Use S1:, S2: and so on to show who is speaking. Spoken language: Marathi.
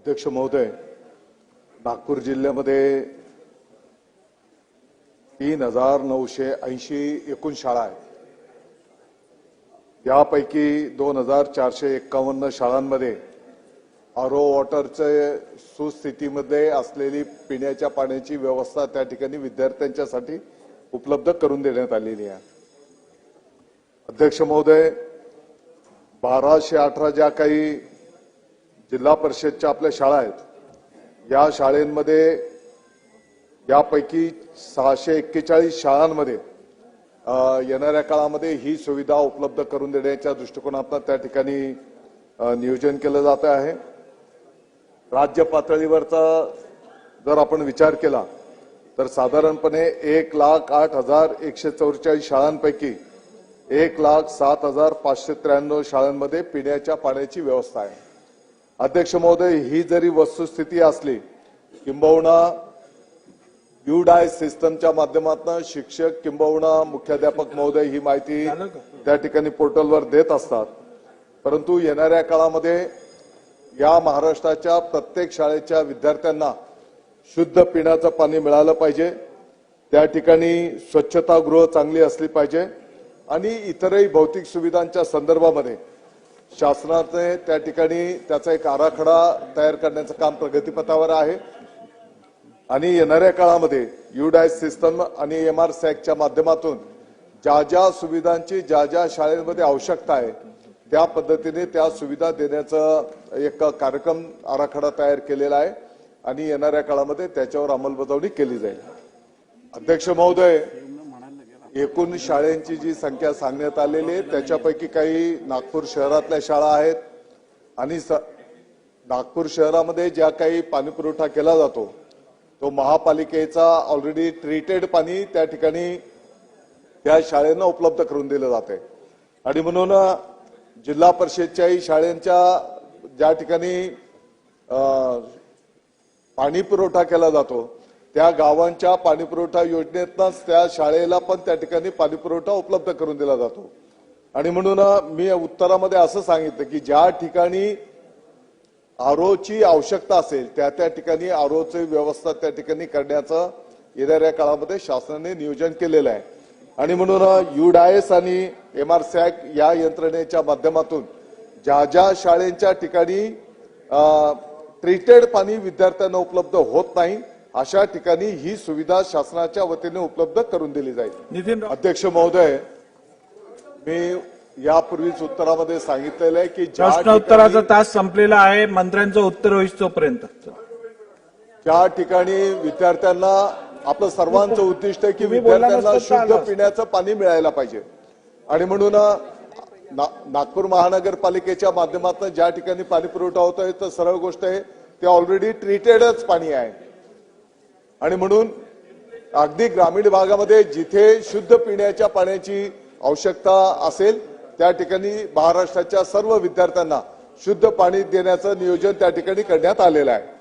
S1: अध्यक्ष महोदय नागपूर जिल्ह्यामध्ये तीन हजार नऊशे ऐंशी एकूण शाळा आहेत. यापैकी दोन हजार चारशे एक्कावन्न शाळांमध्ये आरो वॉटरचे सुस्थितीमध्ये असलेली पिण्याच्या पाण्याची व्यवस्था त्या ठिकाणी विद्यार्थ्यांच्यासाठी उपलब्ध करून देण्यात आलेली आहे. अध्यक्ष महोदय बाराशे अठरा ज्या काही जिल्हा परिषदच्या आपल्या शाळा आहेत. या शाळेंमध्ये यापैकी सहाशे एक्केचाळीस शाळांमध्ये येणाऱ्या काळामध्ये ही सुविधा उपलब्ध करून देण्याच्या दृष्टिकोनातून त्या ठिकाणी नियोजन केलं जात आहे. राज्य पातळीवरचा जर आपण विचार केला तर साधारणपणे एक लाख आठ हजार एकशे चौवेचाळीस शाळांपैकी एक लाख सात हजार पाचशे त्र्याण्णव शाळांमध्ये पिण्याच्या पाण्याची व्यवस्था आहे. अध्यक्ष महोदय ही जरी वस्तुस्थिती असली किंबहुना युडाय सिस्टमच्या माध्यमातून शिक्षक किंबहुना मुख्याध्यापक महोदय ही माहिती त्या ठिकाणी पोर्टलवर देत असतात. परंतु येणाऱ्या काळामध्ये या महाराष्ट्राच्या प्रत्येक शाळेच्या विद्यार्थ्यांना शुद्ध पिण्याचं पाणी मिळालं पाहिजे. त्या ठिकाणी स्वच्छतागृह चांगली असली पाहिजे. आणि इतरही भौतिक सुविधांच्या संदर्भामध्ये शासनाने त्या ठिकाणी त्याचा एक आराखडा तयार करण्याचं काम प्रगतीपथावर आहे. आणि येणाऱ्या काळामध्ये युडायस सिस्टम आणि एम आर सॅकच्या माध्यमातून ज्या ज्या सुविधांची ज्या ज्या शाळेमध्ये आवश्यकता आहे त्या पद्धतीने त्या सुविधा देण्याचं एक कार्यक्रम आराखडा तयार केलेला आहे आणि येणाऱ्या काळामध्ये त्याच्यावर अंमलबजावणी केली जाईल. अध्यक्ष महोदय एकूण शाळेंची जी संख्या सांगण्यात आलेली आहे त्याच्यापैकी काही नागपूर शहरातल्या शाळा आहेत आणि स- नागपूर शहरामध्ये ज्या काही पाणीपुरवठा केला जातो तो महापालिकेचा ऑलरेडी ट्रीटेड पाणी त्या ठिकाणी त्या शाळेनं उपलब्ध करून दिलं जाते आणि म्हणून जिल्हा परिषदच्याही शाळेंच्या ज्या ठिकाणी पाणी पुरवठा केला जातो त्या गावांच्या पाणीपुरवठा योजनेतनच त्या शाळेला पण त्या ठिकाणी पाणीपुरवठा उपलब्ध करून दिला जातो. आणि म्हणून मी उत्तरामध्ये असं सांगितलं की ज्या ठिकाणी आरोची आवश्यकता असेल त्या त्या ठिकाणी आरोची व्यवस्था त्या ठिकाणी करण्याचं येणाऱ्या काळामध्ये शासनाने नियोजन केलेलं आहे. आणि म्हणून युडायस आणि एम आर सॅक या यंत्रणेच्या माध्यमातून ज्या ज्या शाळेंच्या ठिकाणी ट्रीटेड पाणी विद्यार्थ्यांना उपलब्ध होत नाही अशा ठिकाणी ही सुविधा शासनाच्या वतीने उपलब्ध करून दिली जाईल. अध्यक्ष महोदय मी यापूर्वीच उत्तरामध्ये सांगितलेलं आहे की ज्या
S2: प्रश्न उत्तराचा
S1: ठिकाणी-
S2: तास संपलेला आहे मंत्र्यांचं उत्तर होईल तोपर्यंत.
S1: ज्या ठिकाणी विद्यार्थ्यांना आपलं सर्वांचं उद्दिष्ट आहे की विद्यार्थ्यांना शुद्ध. पिण्याचं पाणी मिळायला पाहिजे. आणि म्हणून ना- नागपूर महानगरपालिकेच्या माध्यमातून ज्या ठिकाणी पाणी पुरवठा होतोय तर सरळ गोष्ट आहे ते ऑलरेडी ट्रीटेडच पाणी आहे. आणि म्हणून अगदी ग्रामीण भागामध्ये जिथे शुद्ध पिण्याच्या पाण्याची आवश्यकता असेल त्या ठिकाणी महाराष्ट्राच्या सर्व विद्यार्थ्यांना शुद्ध पाणी देण्याचं नियोजन त्या ठिकाणी करण्यात आलेलं आहे.